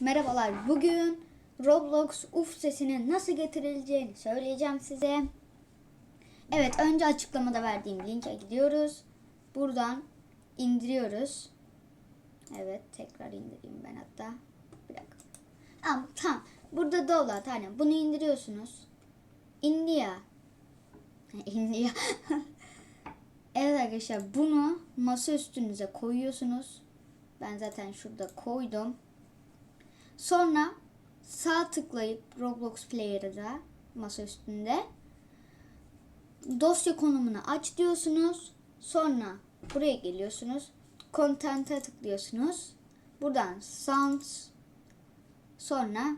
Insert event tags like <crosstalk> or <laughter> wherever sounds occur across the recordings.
Merhabalar. Bugün Roblox UF sesinin nasıl getirileceğini söyleyeceğim size. Evet, önce açıklamada verdiğim linke gidiyoruz. Buradan indiriyoruz. Evet, tekrar indireyim ben hatta. Bir dakika. Tamam, tamam. Burada download hani bunu indiriyorsunuz. India. <laughs> India. <laughs> evet arkadaşlar bunu masa üstünüze koyuyorsunuz. Ben zaten şurada koydum. Sonra sağ tıklayıp Roblox Player'da masa üstünde dosya konumunu aç diyorsunuz. Sonra buraya geliyorsunuz. Content'e tıklıyorsunuz. Buradan Sounds sonra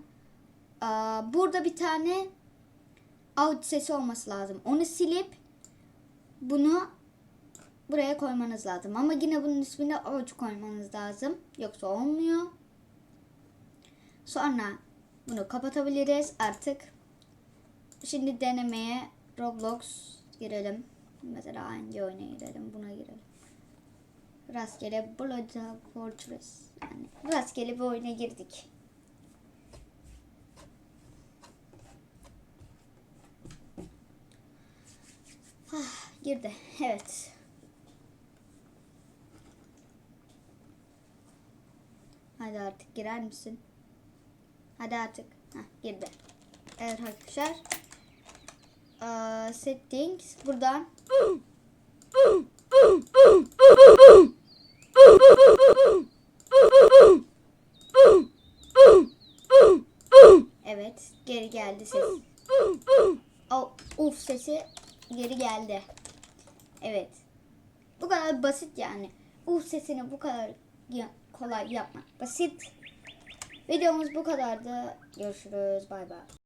aa, burada bir tane out sesi olması lazım. Onu silip bunu buraya koymanız lazım. Ama yine bunun ismini out koymanız lazım. Yoksa olmuyor. Sonra bunu kapatabiliriz artık. Şimdi denemeye Roblox girelim. Mesela hangi oyuna girelim? Buna girelim. Rastgele Blood Fortress. Yani rastgele bir oyuna girdik. Ah, girdi. Evet. Hadi artık girer misin? Hadi artık. Heh, girdi. Evet arkadaşlar. Aa, settings. Buradan. Evet. Geri geldi ses. Oh, uf sesi geri geldi. Evet. Bu kadar basit yani. Uf sesini bu kadar kolay yapmak basit. Videomuz bu kadardı. Görüşürüz. Bay bay.